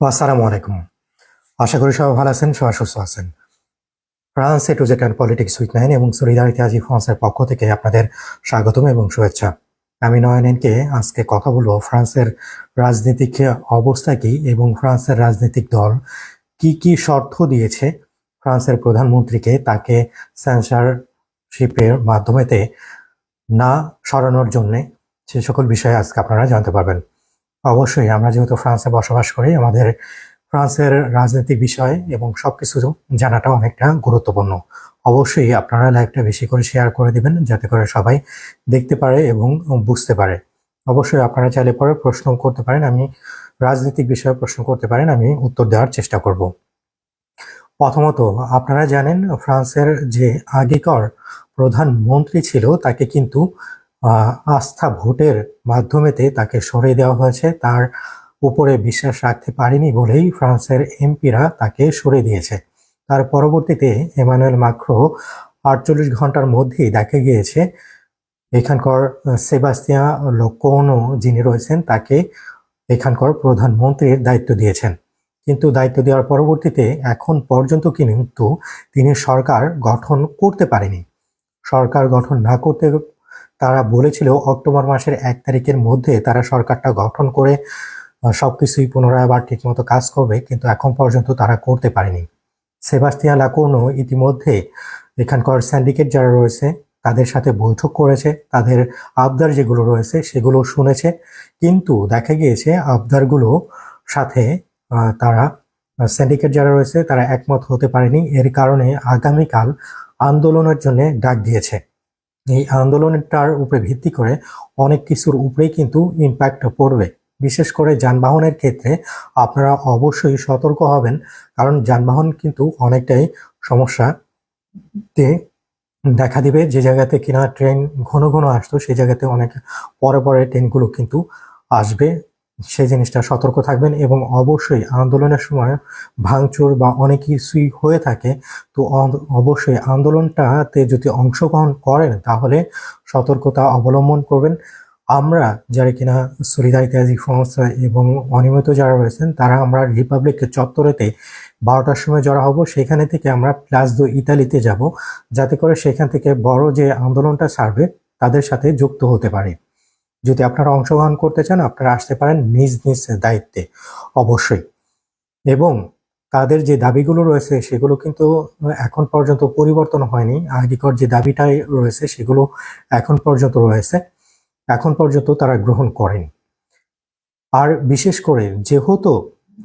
আসসালামু আলাইকুম। আশা করি সবাই ভালো আছেন, সবাই সুস্থ আছেন। France A to Z and politics with nine এবং সলিদারিটি আজি ফ্রান্সের পক্ষ থেকে আপনাদের স্বাগতম এবং শুভেচ্ছা। আমি নয়নেনকে আজকে কথা বলব ফ্রান্সের রাজনৈতিক অবস্থা কি এবং ফ্রান্সের রাজনৈতিক দল কি কি শর্ত দিয়েছে ফ্রান্সের প্রধানমন্ত্রীকে তাকে সেন্সারশিপের মাধ্যমেতে না সরানোর জন্যে, সে সকল বিষয়ে আজকে আপনারা জানতে পারবেন। অবশ্যই, আমরা যেহেতু ফ্রান্সে বসবাস করি, আমাদের ফ্রান্সের রাজনৈতিক বিষয় এবং সবকিছু জানাটা অনেকটা গুরুত্বপূর্ণ। অবশ্যই আপনারা লাইভটা বেশি করে শেয়ার করে দিবেন, যাতে করে সবাই দেখতে পারে এবং বুঝতে পারে। অবশ্যই আপনারা চাইলে পরে প্রশ্ন করতে পারেন, আমি রাজনৈতিক বিষয়ে প্রশ্ন করতে পারেন, আমি উত্তর দেওয়ার চেষ্টা করব। প্রথমত, আপনারা জানেন ফ্রান্সের যে আগেকার প্রধানমন্ত্রী ছিল, তাকে কিন্তু আস্থা ভোটের মাধ্যমেতে তাকে সরিয়ে দেওয়া হয়েছে। তার উপরে বিশ্বাস রাখতে পারেনি বলেই ফ্রান্সের এমপিরা তাকে সরিয়ে দিয়েছে। তার পরবর্তীতে এমানুয়েল মাক্রো আটচল্লিশ ঘণ্টার মধ্যেই দেখা গিয়েছে, এখানকার সেবাস্তিয়া লোকোনো যিনি রয়েছেন, তাকে এখানকার প্রধানমন্ত্রীর দায়িত্ব দিয়েছেন। কিন্তু দায়িত্ব দেওয়ার পরবর্তীতে এখন পর্যন্ত কিন্তু তিনি সরকার গঠন করতে পারেনি। সরকার গঠন না করতে তারা বলেছিল অক্টোবর মাসের এক তারিখের মধ্যে তারা সরকারটা গঠন করে আহ, সবকিছুই পুনরায় আবার ঠিকমতো কাজ করবে কিন্তু এখন পর্যন্ত তারা করতে পারেনি। সেবাস্তিয়ান লাকোনো ইতিমধ্যে এখানকার স্যান্ডিকেট যারা রয়েছে তাদের সাথে বৈঠক করেছে তাদের আবদার যেগুলো রয়েছে সেগুলো শুনেছে কিন্তু দেখা গিয়েছে আবদারগুলো সাথে তারা সিন্ডিকেট যারা রয়েছে তারা একমত হতে পারেনি। এর কারণে আগামীকাল আন্দোলনের জন্য ডাক দিয়েছে। এই আন্দোলনটার উপরে ভিত্তি করে অনেক কিছুর উপরেই কিন্তু ইম্প্যাক্ট পড়বে। বিশেষ করে যানবাহনের ক্ষেত্রে আপনারা অবশ্যই সতর্ক হবেন, কারণ যানবাহন কিন্তু অনেকটাই সমস্যাতে দেখা দিবে। যে জায়গাতে কিনা ট্রেন ঘন ঘন আসতো সেই জায়গাতে অনেক পরে পরে ট্রেনগুলো কিন্তু আসবে। সেই জিনিসটা সতর্ক থাকবেন এবং অবশ্যই আন্দোলনের সময় ভাঙচুর বা অনেক কিছুই হয়ে থাকে, তো অবশ্যই আন্দোলনটাতে যদি অংশগ্রহণ করেন তাহলে সতর্কতা অবলম্বন করবেন। আমরা যারা কিনা সলিদারিতে আজি ফ্রান্স এবং অনিয়মিত যারা রয়েছেন, তারা আমরা রিপাবলিক চত্বরেতে বারোটার সময় জড়া হব। সেখানে থেকে আমরা প্লাস দো ইতালিতে যাব। যাতে করে সেখান থেকে বড় যে আন্দোলনটা ছাড়বে তাদের সাথে যুক্ত হতে পারে। যদি আপনারা অংশগ্রহণ করতে চান, আপনারা আসতে পারেন নিজ নিজ দায়িত্বে, অবশ্যই। এবং তাদের যে দাবিগুলো রয়েছে, সেগুলো কিন্তু এখন পর্যন্ত পরিবর্তন হয়নি। আগেকার যে দাবিটাই রয়েছে, সেগুলো এখন পর্যন্ত রয়েছে। এখন পর্যন্ত তারা গ্রহণ করেনি। আর বিশেষ করে যেহেতু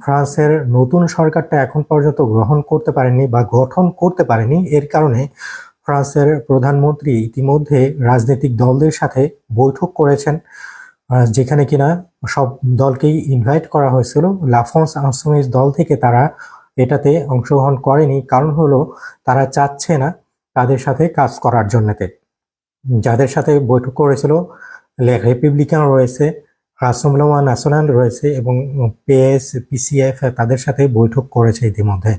ফ্রান্সের নতুন সরকারটা এখন পর্যন্ত গ্রহণ করতে পারেনি বা গঠন করতে পারেনি, এর কারণে ফ্রান্সের প্রধানমন্ত্রী ইতিমধ্যে রাজনৈতিক দলদের সাথে বৈঠক করেছেন যেখানে কিনা সব দলকেই ইনভাইট করা হয়েছিল। লাফন্স আনসমিস দল থেকে তারা এটাতে অংশগ্রহণ করেনি। কারণ হলো, তারা চাচ্ছে না তাদের সাথে কাজ করার জন্যতে। যাদের সাথে বৈঠক করেছিল রিপাবলিকান রয়েছে, রাসমলমা ন্যাশনাল রয়েছে এবং পিএস পিসিএফ তাদের সাথে বৈঠক করেছে ইতিমধ্যে।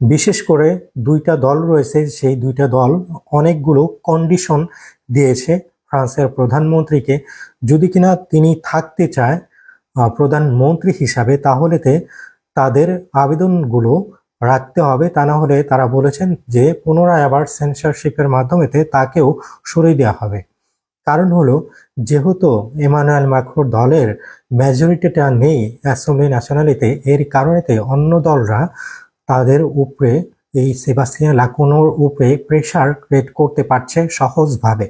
বিশেষ করে দুইটা দল রয়েছে, সেই দুইটা দল অনেকগুলো কন্ডিশন দিয়েছে ফ্রান্সের প্রধানমন্ত্রীকে। যদি কিনা তিনি থাকতে চায় প্রধানমন্ত্রী হিসাবে তাহলেতে তাদের আবেদনগুলো রাখতে হবে। তা না হলে তারা বলেছেন যে, পুনরায় আবার সেন্সরশিপের মাধ্যমেতে তাকেও সরিয়ে দেওয়া হবে। কারণ হলো, যেহেতু এমানুয়েল ম্যাক্রোর দলের মেজরিটিটা নেই অ্যাসেম্বলি ন্যাশনালিতে এর কারণেতে অন্য দলরা তাদের উপরে, এই সেবাস্টিয়ান লাকুনোর উপরে প্রেশার ক্রিয়েট করতে পারছে সহজভাবে।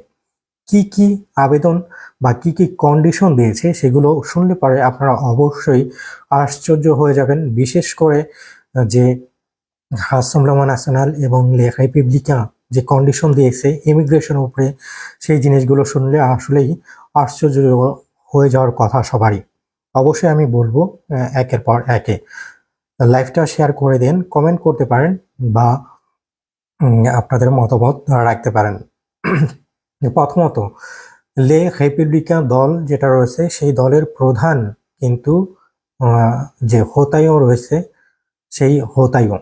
কি কি আবেদন বা কি কি কন্ডিশন দিয়েছে সেগুলো শুনলে পরে আপনারা অবশ্যই আশ্চর্য হয়ে যাবেন। বিশেষ করে যে হাসমলামা ন্যাশনাল এবং লে রিপাবলিকা যে কন্ডিশন দিয়েছে ইমিগ্রেশনের উপরে, সেই জিনিসগুলো শুনলে আসলেই আশ্চর্য হয়ে যাওয়ার কথা সবারই। অবশ্যই আমি বলব একের পর একে। লাইভটা শেয়ার করে দেন কমেন্ট করতে পারেন বা আপনাদের মতামত রাখতে পারেন। প্রথমত, লে রিপাবলিকা দল যেটা রয়েছে, সেই দলের প্রধান কিন্তু যে হোতাইও রয়েছে, সেই হোতাইও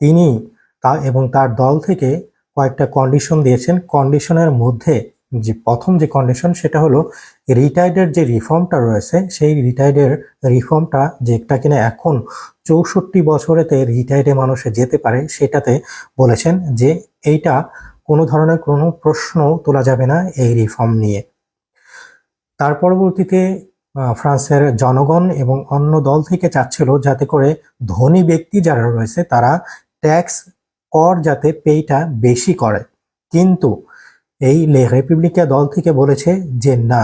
তিনি তা এবং তার দল থেকে কয়েকটা কন্ডিশন দিয়েছেন। কন্ডিশনের মধ্যে যে প্রথম যে কন্ডিশন সেটা হলো রিটায়ার্ডের যে রিফর্মটা রয়েছে, সেই রিটায়ার্ডের রিফর্মটা যেটা কিনা এখন চৌষট্টি বছরেতে রিটায়ার্ডে মানুষে যেতে পারে, সেটাতে বলেছেন যে এইটা কোনো ধরনের কোনো প্রশ্ন তোলা যাবে না এই রিফর্ম নিয়ে। তার পরবর্তীতে ফ্রান্সের জনগণ এবং অন্য দল থেকে চাচ্ছিল যাতে করে ধনী ব্যক্তি যারা রয়েছে তারা ট্যাক্স কর যাতে পেইটা বেশি করে। কিন্তু এই রেপিবলিকা দল থেকে বলেছে যে, না,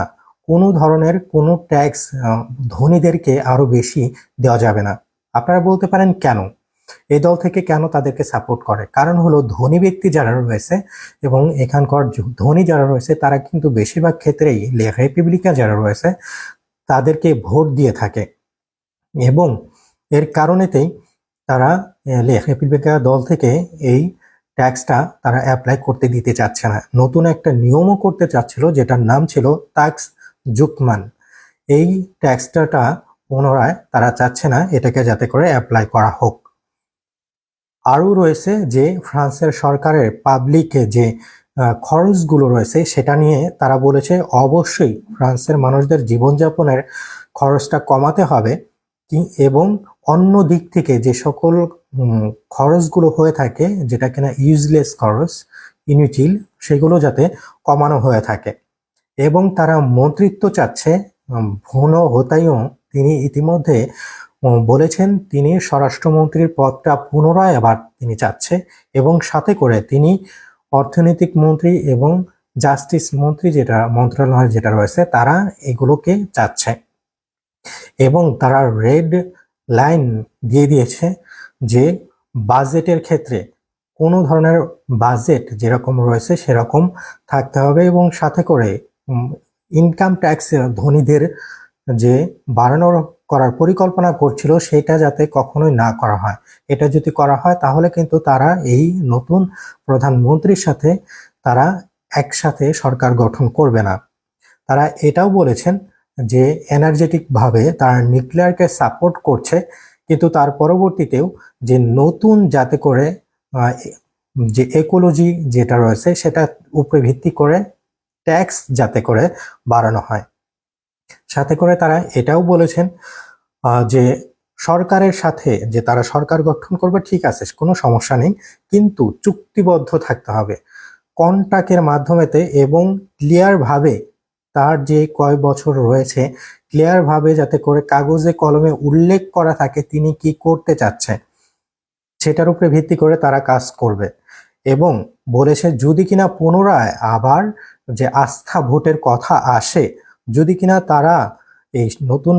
কোনো ধরনের কোনো ট্যাক্স ধনীদেরকে আরও বেশি দেওয়া যাবে না। আপনারা বলতে পারেন, কেন? এই দল থেকে কেন তাদেরকে সাপোর্ট করে? কারণ হলো, ধনী ব্যক্তি যারা রয়েছে এবং এখানকার ধনী যারা রয়েছে, তারা কিন্তু বেশিরভাগ ক্ষেত্রেই রেপিবলিকা যারা রয়েছে, তাদেরকে ভোট দিয়ে থাকে। এবং এর কারণেতেই তারা রেপিবলিকা দল থেকে এই ট্যাক্সটা তারা অ্যাপ্লাই করতে দিতে চাচ্ছে না। নতুন একটা নিয়মও করতে চাচ্ছিল, যেটার নাম ছিল ট্যাক্স জুকমান এই ট্যাক্সটাটা পুনরায় তারা চাচ্ছে না, এটাকে যাতে করে অ্যাপ্লাই করা হোক। আরও রয়েছে যে ফ্রান্সের সরকারের পাবলিকে যে খরচগুলো রয়েছে, সেটা নিয়ে তারা বলেছে অবশ্যই ফ্রান্সের মানুষদের জীবনযাপনের খরচটা কমাতে হবে এবং অন্য দিক থেকে যে সকল খরচগুলো হয়ে থাকে, যেটা কিনা ইউজলেস খরচ ইনুটিল সেগুলো যাতে কমানো হয়ে থাকে। এবং তারা মন্ত্রিত্ব চাচ্ছে ভুন হোতাইও তিনি ইতিমধ্যে বলেছেন তিনি স্বরাষ্ট্রমন্ত্রীর পদটা পুনরায় আবার তিনি চাচ্ছে এবং সাথে করে তিনি অর্থনৈতিক মন্ত্রী এবং জাস্টিস মন্ত্রী যেটা, মন্ত্রণালয় যেটা রয়েছে, তারা এগুলোকে চাচ্ছে। এবং তারা রেড লাইন দিয়ে দিয়েছে যে বাজেটের ক্ষেত্রে কোনো ধরনের বাজেট যেরকম রয়েছে সেরকম থাকতে হবে এবং সাথে করে ইনকাম ট্যাক্স ধনীদের যে বাড়ানোর করার পরিকল্পনা করছিল সেটা যাতে কখনোই না করা হয়। এটা যদি করা হয় তাহলে কিন্তু তারা এই নতুন প্রধানমন্ত্রীর সাথে তারা একসাথে সরকার গঠন করবে না। তারা এটাও বলেছেন যে এনার্জেটিকভাবে তারা নিউক্লিয়ারকে সাপোর্ট করছে কিন্তু তার পরবর্তীতেও যে নতুন যাতে করে যে একোলজি যেটা রয়েছে সেটা উপরে ভিত্তি করে ট্যাক্স যাতে করে বাড়ানো হয়। সাথে করে তারা এটাও বলেছেন যে সরকারের সাথে, যে তারা সরকার গঠন করবে, ঠিক আছে, কোনো সমস্যা নেই, কিন্তু চুক্তিবদ্ধ থাকতে হবে। কন্ট্রাক্টের মাধ্যমেতে এবং ক্লিয়ার ভাবে তার যে কয় বছর রয়েছে ক্লিয়ার ভাবে যাতে করে কাগজে কলমে উল্লেখ করা থাকে তিনি কি করতে চাচ্ছে সেটার উপরে ভিত্তি করে তারা কাজ করবে। এবং বলেছে, যদি কিনা পুনরায় আবার যে আস্থা ভোটের কথা আসে, যদি কিনা তারা এই নতুন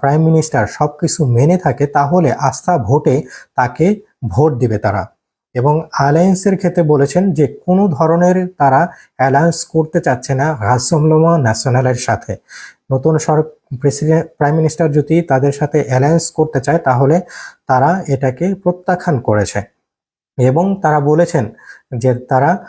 প্রাইম মিনিস্টার সবকিছু মেনে থাকে, তাহলে আস্থা ভোটে তাকে ভোট দিবে তারা। এবং অ্যালায়েন্সের ক্ষেত্রে বলেছেন যে কোনো ধরনের তারা অ্যালায়েন্স করতে চাচ্ছে না রাসমলমা ন্যাশনালের সাথে। নতুন প্রেসিডেন্ট প্রাইম মিনিস্টার যদি তাদের সাথে অ্যালায়েন্স করতে চায়, তাহলে তারা এটাকে প্রত্যাখ্যান করেছে। এবং তারা বলেছেন যে তারা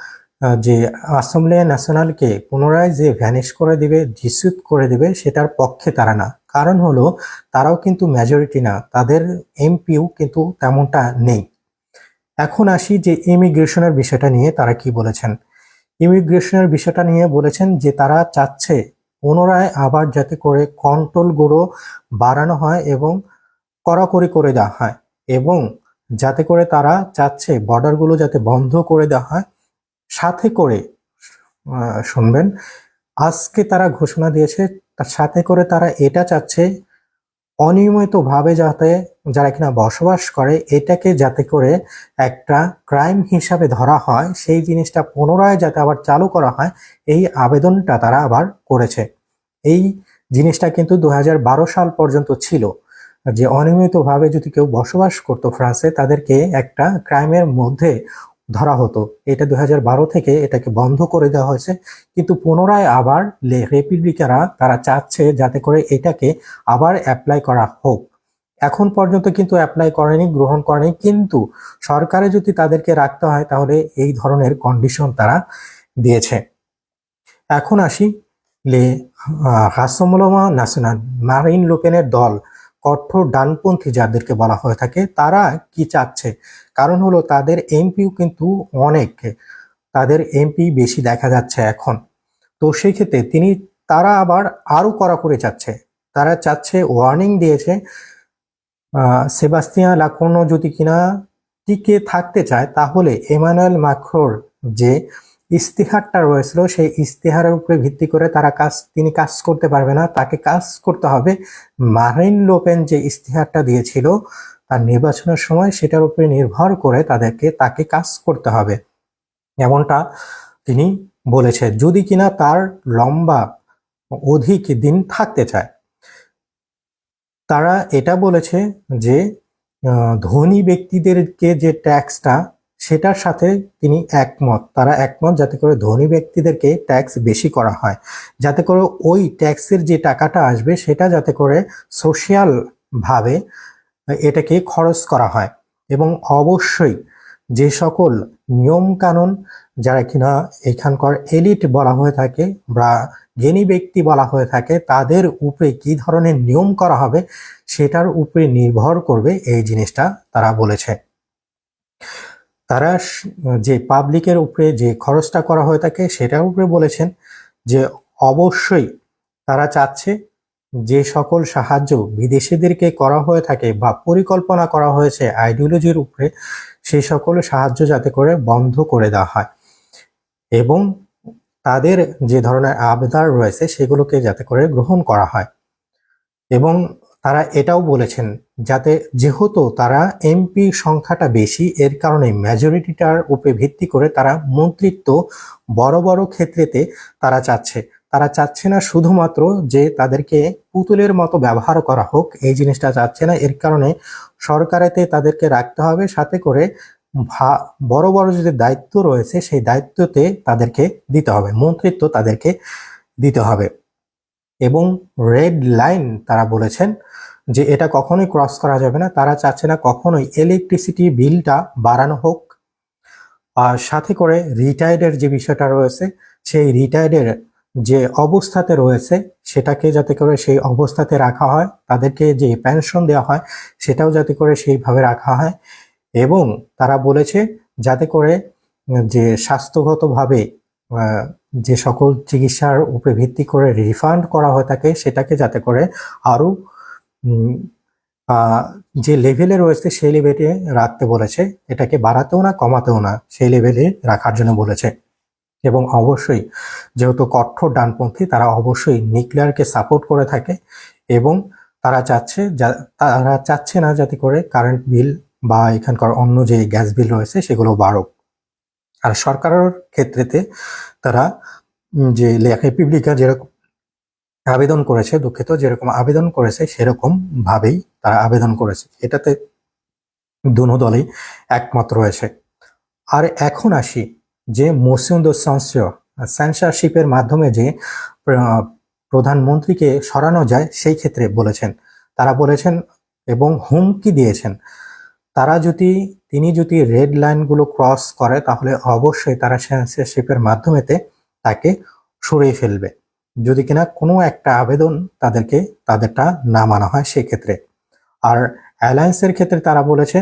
যে অ্যাসেম্বলি ন্যাশনালকে পুনরায় যে ভ্যানিশ করে দিবে ডিসিউট করে দিবে, সেটার পক্ষে তারা না। কারণ হলো, তারাও কিন্তু মেজরিটি না। তাদের এমপিও কিন্তু তেমনটা নেই। এখন আসি যে ইমিগ্রেশনের বিষয়টা নিয়ে তারা কি বলেছেন। ইমিগ্রেশনের বিষয়টা নিয়ে বলেছেন যে তারা চাচ্ছে পুনরায় আবার যাতে করে কন্ট্রোলগুলো বাড়ানো হয় এবং কড়াকড়ি করে দেওয়া হয় এবং যাতে করে তারা চাচ্ছে বর্ডারগুলো যাতে বন্ধ করে দেওয়া হয়। সাথে করে শুনবেন, আজকে তারা ঘোষণা দিয়েছে, তার সাথে করে তারা এটা চাচ্ছে অনিয়মিতভাবে যাতে যারা কিনা বসবাস করে, এটাকে যাতে করে একটা ক্রাইম হিসাবে ধরা হয়, সেই জিনিসটা পুনরায় যাতে আবার চালু করা হয়, এই আবেদনটা তারা আবার করেছে। এই জিনিসটা কিন্তু দু হাজার বারো সাল পর্যন্ত ছিল। যে অনিয়মিতভাবে যদি কেউ বসবাস করতো ফ্রান্সে, তাদেরকে একটা ক্রাইমের মধ্যে ধরা হতো। এটা দুই হাজার বারো থেকে এটাকে বন্ধ করে দেওয়া হয়েছে। কিন্তু পুনরায় আবার রেপিবলিকারা তারা চাচ্ছে যাতে করে এটাকে আবার অ্যাপ্লাই করা হোক। এখন পর্যন্ত কিন্তু অ্যাপ্লাই করেনি, গ্রহণ করেনি। কিন্তু সরকারে যদি তাদেরকে রাখতে হয়, তাহলে এই ধরনের কন্ডিশন তারা দিয়েছে। এখন আসি লে হাসমলমা ন্যাশনাল মারিন লোপেনের দল। কঠোর ডানপন্থী যাদেরকে বলা হয়ে থাকে, তারা কি চাচ্ছে? কারণ হলো তাদের এমপিও কিন্তু অনেক, তাদের এমপি বেশি দেখা যাচ্ছে এখন। তো সেই ক্ষেত্রে তিনি, তারা আবার আরও কড়া করে চাচ্ছে। তারা চাচ্ছে ওয়ার্নিং দিয়েছে সেবাস্তিয়া লাকোনো যদি কিনা টিকে থাকতে চায়, তাহলে এমানুয়েল মাক্রোর যে ইস্তিহারটা রয়েছিল, সেই ইস্তিহারের উপরে ভিত্তি করে তারা কাজ তিনি কাজ করতে পারবে না। তাকে কাজ করতে হবে মারিন লোপেন যে ইস্তিহারটা দিয়েছিল তার নির্বাচনের সময় সেটার উপরে নির্ভর করে তাদেরকে তাকে কাজ করতে হবে। এমনটা তিনি বলেছে যদি কিনা তার লম্বা অধিক দিন থাকতে চায়। তারা এটা বলেছে যে ধনী ব্যক্তিদেরকে যে ট্যাক্সটা সেটার সাথে তিনি একমত। তারা একমত যাতে করে ধনী ব্যক্তিদেরকে ট্যাক্স বেশি করা হয়। যাতে করে ওই ট্যাক্সের যে টাকাটা আসবে, সেটা যাতে করে সোশিয়াল ভাবে এটাকে খরচ করা হয়। এবং অবশ্যই যে সকল নিয়ম কানুন যারা কিনা এখানকার এলিট বলা হয়ে থাকে বা জ্ঞানী ব্যক্তি বলা হয়ে থাকে, তাদের উপরে কি ধরনের নিয়ম করা হবে, সেটার উপরে নির্ভর করবে এই জিনিসটা তারা বলেছে। তারা যে পাবলিকের উপরে যে খরচটা করা হয়ে থাকে সেটার উপরে বলেছেন যে অবশ্যই তারা চাচ্ছে যে সকল সাহায্য বিদেশিদেরকে করা হয়ে থাকে বা পরিকল্পনা করা হয়েছে আইডিওলজির উপরে সেই সকল সাহায্য যাতে করে বন্ধ করে দেওয়া হয়। এবং তাদের যে ধরনের আবদার রয়েছে, সেগুলোকে যাতে করে গ্রহণ করা হয়। এবং তারা এটাও বলেছেন যাতে যেহেতু তারা এমপি সংখ্যাটা বেশি, এর কারণে মেজরিটিটার উপরে ভিত্তি করে তারা মন্ত্রিত্ব বড় বড় ক্ষেত্রেতে তারা চাচ্ছে। তারা চাচ্ছে না শুধুমাত্র যে তাদেরকে পুতুলের মতো ব্যবহার করা হোক, এই জিনিসটা চাচ্ছে না। এর কারণে সরকারেতে তাদেরকে রাখতে হবে, সাথে করে বড় বড় যে দায়িত্ব রয়েছে, সেই দায়িত্বতে তাদেরকে দিতে হবে, মন্ত্রিত্ব তাদেরকে দিতে হবে। এবং রেড লাইন তারা বলেছেন যে এটা কখনোই ক্রস করা যাবে না। তারা চাচ্ছে না কখনোই ইলেকট্রিসিটি বিলটা বাড়ানো হোক। আর সাথে করে রিটায়ার্ডের যে বিষয়টা রয়েছে সেই রিটায়ার্ডের যে অবস্থাতে রয়েছে সেটাকে যাতে করে সেই অবস্থাতে রাখা হয় তাদেরকে যে পেনশন দেওয়া হয় সেটাও যাতে করে সেইভাবে রাখা হয়। এবং তারা বলেছে যাতে করে যে স্বাস্থ্যগতভাবে যে সকল চিকিৎসার উপরে ভিত্তি করে রিফান্ড করা হয়ে থাকে সেটাকে যাতে করে আরও উম, আহ, যে লেভেলে রয়েছে সেই লেভেলে রাখতে বলেছে। এটাকে বাড়াতেও না, কমাতেও না, সেই লেভেলে রাখার জন্য বলেছে। এবং অবশ্যই যেহেতু কঠোর ডানপন্থী, তারা অবশ্যই নিউক্লিয়ারকে সাপোর্ট করে থাকে এবং তারা চাচ্ছে তারা চাচ্ছে না যাতে করে কারেন্ট বিল বা এখানকার অন্য যে গ্যাস বিল রয়েছে, সেগুলো বাড়ুক। আর সরকারের ক্ষেত্রেতে তারা যে রিপাবলিকা যেরকম আবেদন করেছে, দুঃখিত, যেরকম আবেদন করেছে সেরকম ভাবেই তারা আবেদন করেছে। এটাতে দুনো দলই একমত রয়েছে। আর এখন আসি যে মোশন দো সেন্সারশিপের মাধ্যমে যে প্রধানমন্ত্রীকে সরানো যায় সেই ক্ষেত্রে বলেছেন। তারা বলেছেন এবং হুমকি দিয়েছেন। তারা যদি, তিনি যদি রেড লাইনগুলো ক্রস করে তাহলে অবশ্যই তারা সেন্সারশিপের মাধ্যমেতে তাকে সরিয়ে ফেলবে। যদি কিনা কোনো একটা আবেদন তাদেরকে তাদেরটা না মানা হয় সেক্ষেত্রে। আর অ্যালায়েন্সের ক্ষেত্রে তারা বলেছে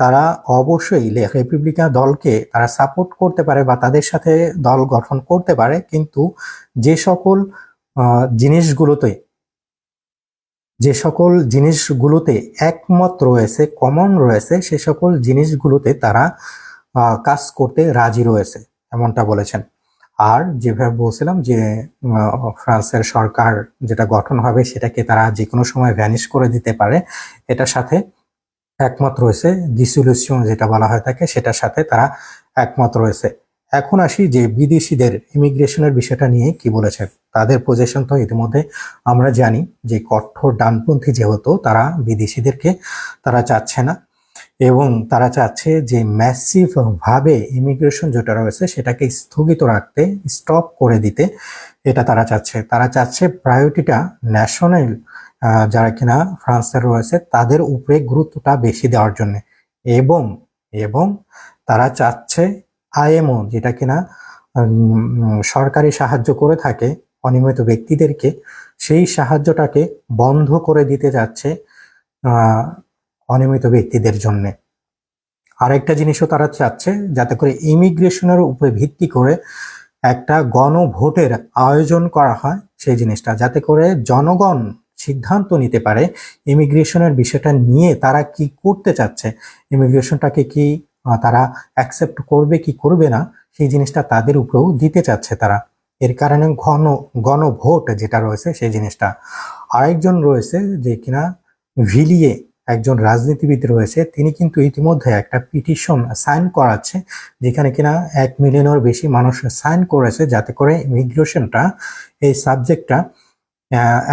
তারা অবশ্যই রিপাবলিকান দলকে তারা সাপোর্ট করতে পারে বা তাদের সাথে দল গঠন করতে পারে, কিন্তু যে সকল জিনিসগুলোতে, যে সকল জিনিসগুলোতে একমত রয়েছে কমন রয়েছে, সে সকল জিনিসগুলোতে তারা কাজ করতে রাজি রয়েছে, এমনটা বলেছেন। আর যেভাবে বলছিলাম যে ফ্রান্সের সরকার যেটা গঠন হবে সেটাকে তারা যে কোনো সময় ভ্যানিশ করে দিতে পারে, এটার সাথে একমত রয়েছে। ডিসলিউশন যেটা বলা হয় থাকে সেটার সাথে তারা একমত রয়েছে। এখন আসি যে বিদেশিদের ইমিগ্রেশনের বিষয়টা নিয়ে কি বলেছে। তাদের পজিশন তো ইতিমধ্যে আমরা জানি যে কঠোর ডানপন্থী যেহেতু, তারা বিদেশিদেরকে তারা চাচ্ছে না। এবং তারা চাচ্ছে যে ম্যাসিভ ভাবে ইমিগ্রেশন যেটা রয়েছে সেটাকে স্থগিত রাখতে স্টপ করে দিতে এটা তারা চাচ্ছে। তারা চাচ্ছে প্রায়োরিটিটা ন্যাশনাল যারা কিনা ফ্রান্সের রয়েছে তাদের উপরে গুরুত্বটা বেশি দেওয়ার জন্য। এবং এবং তারা চাচ্ছে আইএমও যেটা কিনা সরকারি সাহায্য করে থাকে অনিয়মিত ব্যক্তিদেরকে, সেই সাহায্যটাকে বন্ধ করে দিতে যাচ্ছে অনিয়মিত ব্যক্তিদের জন্য। আরেকটা জিনিসও তারা চাচ্ছে, যাতে করে ইমিগ্রেশনের উপরে ভিত্তি করে একটা গণভোটের আয়োজন করা হয়, সেই জিনিসটা। যাতে করে জনগণ সিদ্ধান্ত নিতে পারে ইমিগ্রেশনের বিষয়টা নিয়ে তারা কি করতে চাচ্ছে, ইমিগ্রেশনটাকে কি তারা অ্যাকসেপ্ট করবে কি করবে না, সেই জিনিসটা তাদের উপরেও দিতে চাচ্ছে তারা। এর কারণে ঘন, গণভোট যেটা রয়েছে, সেই জিনিসটা। আরেকজন রয়েছে যে কিনা ভিলিয়ে একজন রাজনীতিবিদ রয়েছে, তিনি কিন্তু ইতিমধ্যে একটা পিটিশন সাইন করাচ্ছে, যেখানে কিনা এক মিলিয়নের বেশি মানুষ সাইন করেছে যাতে করে ইমিগ্রেশনটা, এই সাবজেক্টটা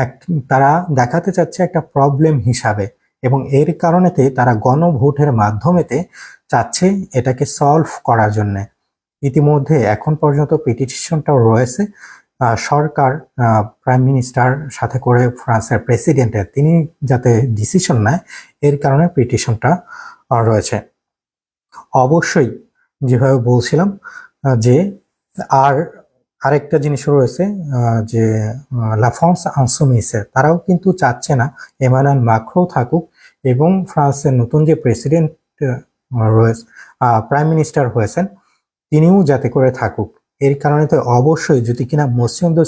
এক, তারা দেখাতে চাচ্ছে একটা প্রবলেম হিসাবে এবং এর কারণেতে তারা গণভোটের মাধ্যমেতে চাচ্ছে এটাকে সলভ করার জন্যে। ইতিমধ্যে এখন পর্যন্ত পিটিশনটাও রয়েছে সরকার প্রাইম মিনিস্টার সাথে করে ফ্রান্সের প্রেসিডেন্টের তিনি যাতে ডিসিশন নেয়, এর কারণে পিটিশনটা রয়েছে। অবশ্যই যেভাবে বলছিলাম যে আর আরেকটা জিনিস রয়েছে যে লাফন্স আনসোমিসের তারাও কিন্তু চাচ্ছে না এমানুয়েল মাক্রো থাকুক এবং ফ্রান্সের নতুন যে প্রেসিডেন্ট রয়েছে প্রাইম মিনিস্টার হয়েছেন, তিনিও যাতে করে থাকুক। এর কারণে তো অবশ্যই যদি কিনা মোশন দো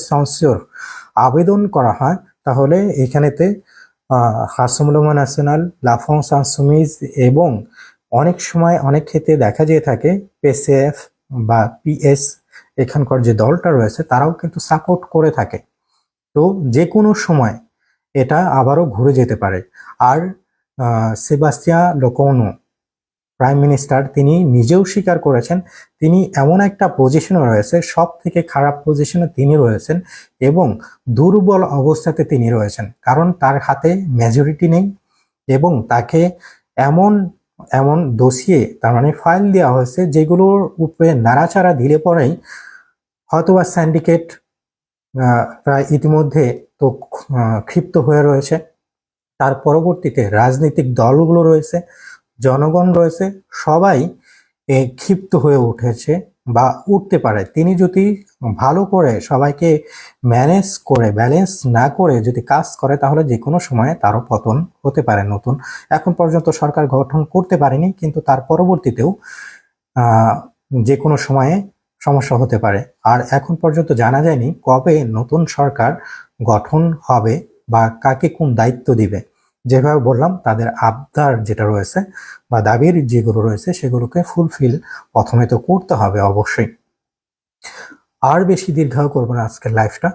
আবেদন করা হয় তাহলে এখানেতে হাসমুলমা ন্যাশনাল লাফং আনসোমিস এবং অনেক সময় অনেক ক্ষেত্রে দেখা যেয়ে থাকে পেসিএফ বা পিএস এখানকার যে দলটা রয়েছে তারাও কিন্তু সাপোর্ট করে থাকে। তো যে কোনো সময় এটা আবারও ঘুরে যেতে পারে। আর আহ, সেবাস্টিয়া লোকোনো প্রাইম মিনিস্টার তিনি নিজেও স্বীকার করেছেন, তিনি এমন একটা পজিশনে রয়েছে সব থেকে খারাপ পজিশনে তিনি রয়েছেন এবং দুর্বল অবস্থাতে তিনি রয়েছেন। কারণ তার হাতে মেজরিটি নেই এবং তাকে এমন এমন দোষিয়ে তার মানে ফাইল দেওয়া হয়েছে যেগুলোর উপরে নাড়াচাড়া দিলে পরেই হয়তোবা স্যান্ডিকেট প্রায় ইতিমধ্যে তো ক্ষিপ্ত হয়ে রয়েছে। তার পরবর্তীতে রাজনৈতিক দলগুলো রয়েছে। জনগণ রয়েছে, সবাই ক্ষিপ্ত হয়ে উঠেছে বা উঠতে পারে। তিনি যদি ভালো করে সবাইকে ম্যানেজ করে, ব্যালেন্স না করে যদি কাজ করে, তাহলে যে কোনো সময়ে তারও পতন হতে পারে নতুন। এখন পর্যন্ত সরকার গঠন করতে পারেনি, কিন্তু তার পরবর্তীতেও যে কোনো সময়ে সমস্যা হতে পারে। আর এখন পর্যন্ত জানা যায়নি কবে নতুন সরকার গঠন হবে বা কাকে কোন দায়িত্ব দিবে। যেভাবে বললাম, তাদের আবদার যেটা রয়েছে বা দাবির যেগুলো রয়েছে, সেগুলোকে ফুলফিল প্রথমে তো করতে হবে অবশ্যই। আর বেশি দীর্ঘায়ু করব না আজকের লাইফটা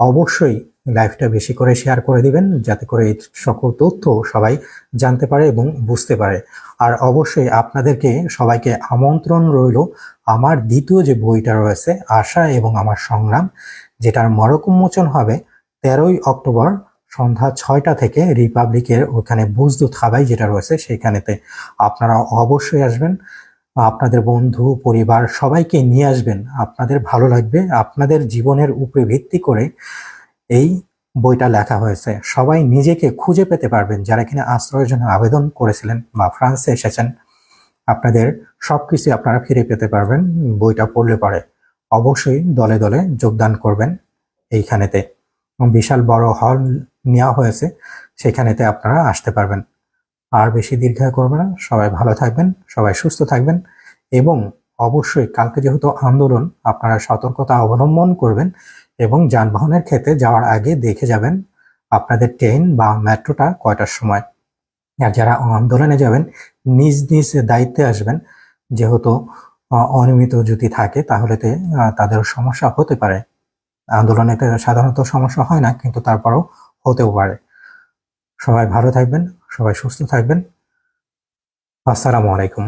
অবশ্যই লাইফটা বেশি করে শেয়ার করে দিবেন, যাতে করে এই সকল তথ্য সবাই জানতে পারে এবং বুঝতে পারে। আর অবশ্যই আপনাদেরকে সবাইকে আমন্ত্রণ রইল আমার দ্বিতীয় যে বইটা রয়েছে, আশা এবং আমার সংগ্রাম, যেটার মরক উন্মোচন হবে তেরোই অক্টোবর সন্ধ্যা ছয়টা থেকে রিপাবলিকের ওখানে বুজদুত খাবাই যেটা রয়েছে, সেখানেতে আপনারা অবশ্যই আসবেন। আপনাদের বন্ধু, পরিবার সবাইকে নিয়ে আসবেন। আপনাদের ভালো লাগবে। আপনাদের জীবনের উপরে ভিত্তি করে এই বইটা লেখা হয়েছে। সবাই নিজেকে খুঁজে পেতে পারবেন। যারা কিনা আশ্রয়ের জন্য আবেদন করেছিলেন বা ফ্রান্সে এসেছেন, আপনাদের সবকিছু আপনারা ফিরে পেতে পারবেন। বইটা পড়লে পরে অবশ্যই দলে দলে যোগদান করবেন এইখানেতে। বিশাল বড় হল নেওয়া হয়েছে, সেখানেতে আপনারা আসতে পারবেন। আর বেশি দীর্ঘায় করবে না। সবাই ভালো থাকবেন, সবাই সুস্থ থাকবেন এবং অবশ্যই কালকে যেহেতু আন্দোলন, আপনারা সতর্কতা অবলম্বন করবেন এবং যানবাহনের ক্ষেত্রে যাওয়ার আগে দেখে যাবেন আপনাদের ট্রেন বা মেট্রোটা কয়টার সময়। আর যারা আন্দোলনে যাবেন, নিজ নিজ দায়িত্বে আসবেন, যেহেতু অনিয়মিত যদি থাকে, তাহলে তাদের সমস্যা হতে পারে। আন্দোলনে সাধারণত সমস্যা হয় না, কিন্তু তারপরেও হতেও পারে। সবাই ভালো থাকবেন সবাই সুস্থ থাকবেন। আসসালামু আলাইকুম।